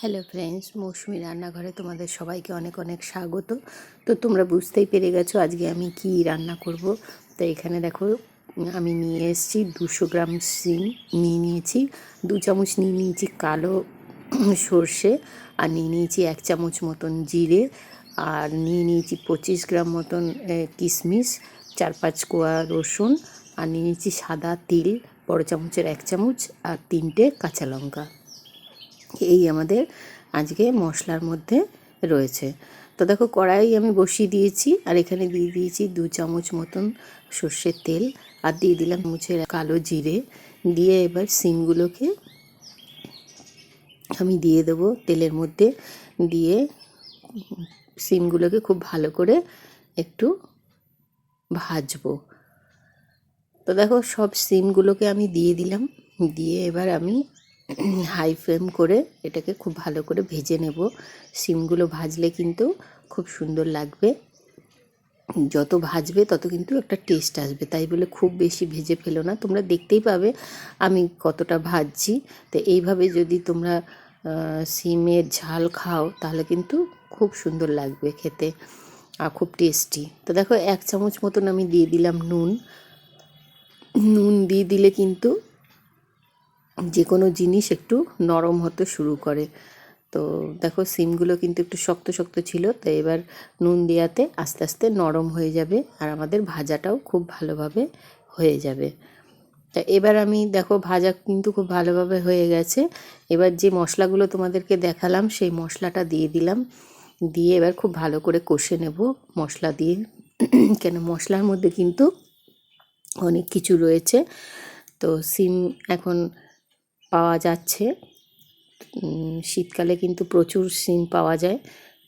Hello friends মৌসুমি রান্নাঘরে তোমাদের সবাইকে অনেক অনেক স্বাগত। তো তোমরা বুঝতেই পেরে গেছো আজকে আমি কি রান্না করব। তো এখানে দেখো, আমি নিয়ে এসেছি দুশো গ্রাম সিম নিয়ে নিয়েছি। দু চামচ নিয়ে নিয়েছি কালো সর্ষে আর নিয়ে নিয়েছি এক চামচ মতন জিরে আর নিয়ে নিয়েছি পঁচিশ গ্রাম মতন কিশমিশ চার পাঁচ কোয়া রসুন আর নিয়ে নিয়েছি সাদা তিল, বড় চামচের এক চামচ আর তিনটে কাঁচা লঙ্কা। এই আমাদের আজকে মশলার মধ্যে রয়েছে। তো দেখো কড়াই আমি বসিয়ে দিয়েছি আর এখানে দিয়ে দিয়েছি দু চামচ মতন সর্ষের তেল আর দিয়ে দিলাম মুছের কালো জিরে। দিয়ে এবার সিমগুলোকে আমি দিয়ে দেবো তেলের মধ্যে। দিয়ে সিমগুলোকে খুব ভালো করে একটু ভাজবো। তো দেখো সব সিমগুলোকে আমি দিয়ে দিলাম। দিয়ে এবার আমি হাই ফ্লেম করে এটাকে খুব ভালো করে ভেজে নেব। সিমগুলো ভাজলে কিন্তু খুব সুন্দর লাগবে। যত ভাজবে তত কিন্তু একটা টেস্ট আসবে। তাই বলে খুব বেশি ভেজে ফেলো না। তোমরা দেখতেই পাবে আমি কতটা ভাজছি। তো এইভাবে যদি তোমরা সিমের ঝাল খাও তাহলে কিন্তু খুব সুন্দর লাগবে খেতে আর খুব টেস্টি। তো দেখো এক চামচ মতন আমি দিয়ে দিলাম নুন। নুন দিয়ে দিলে কিন্তু যে কোনো জিনিস একটু নরম হতে শুরু করে। তো দেখো, সিমগুলো কিন্তু একটু শক্ত শক্ত ছিল তো এবার নুন দেওয়াতে আস্তে আস্তে নরম হয়ে যাবে আর আমাদের ভাজাটাও খুব ভালোভাবে হয়ে যাবে। তা এবার আমি দেখো, ভাজা কিন্তু খুব ভালোভাবে হয়ে গেছে। এবার যে মশলাগুলো তোমাদেরকে দেখালাম, সেই মশলাটা দিয়ে দিলাম। দিয়ে এবার খুব ভালো করে কষে নেব মশলা দিয়ে। কেন, মশলার মধ্যে কিন্তু অনেক কিছু রয়েছে। তো সিম এখন পাওয়া যাচ্ছে। শীতকালে কিন্তু প্রচুর সিম পাওয়া যায়।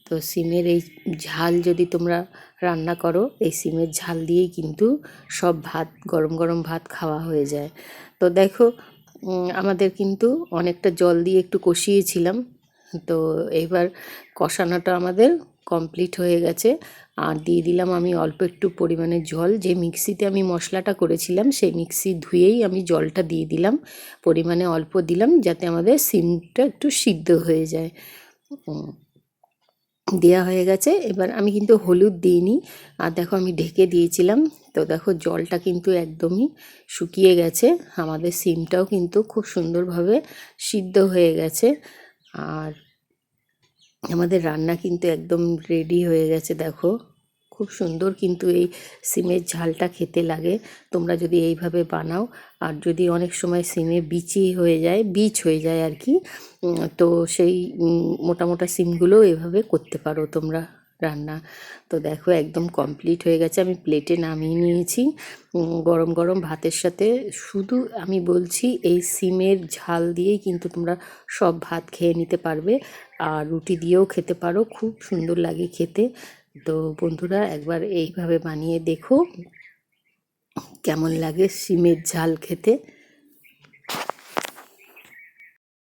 তো সিমের এই ঝাল যদি তোমরা রান্না করো, এই সিমের ঝাল দিয়েই কিন্তু সব ভাত, গরম গরম ভাত খাওয়া হয়ে যায়। তো দেখো আমাদের কিন্তু অনেকটা জল দিয়ে একটু কষিয়েছিলাম। তো এবার কষানোটা আমাদের কমপ্লিট হয়ে গেছে। আর দিয়ে দিলাম আমি অল্প একটু পরিমাণে জল। যে মিক্সিতে আমি মশলাটা করেছিলাম, সেই মিক্সি ধুয়েই আমি জলটা দিয়ে দিলাম। পরিমাণে অল্প দিলাম যাতে আমাদের সিমটা একটু সিদ্ধ হয়ে যায়। দেওয়া হয়ে গেছে। এবার আমি কিন্তু হলুদ দিইনি। আর দেখো আমি ঢেকে দিয়েছিলাম। তো দেখো জলটা কিন্তু একদমই শুকিয়ে গেছে। আমাদের সিমটাও কিন্তু খুব সুন্দরভাবে সিদ্ধ হয়ে গেছে। আর আমাদের রান্না কিন্তু একদম রেডি হয়ে গেছে, দেখো। খুব সুন্দর কিন্তু এই সিমের ঝালটা খেতে লাগে। তোমরা যদি এইভাবে বানাও, আর যদি অনেক সময় সিমে বিচি হয়ে যায়, বীজ হয়ে যায় আর কি তো সেই মোটা মোটা সিমগুলোও এভাবে করতে পারো তোমরা। রান্না। তো দেখো একদম কমপ্লিট হয়ে গেছে। আমি প্লেটে নামিয়ে নিয়েছি। গরম গরম ভাতের সাথে। শুধু আমি বলছি, এই সিমের ঝাল দিয়েই কিন্তু তোমরা সব ভাত খেয়ে নিতে পারবে আর রুটি দিয়েও খেতে পারো। খুব সুন্দর লাগে খেতে। তো বন্ধুরা, একবার এইভাবে বানিয়ে দেখো। কেমন লাগে সিমের ঝাল খেতে?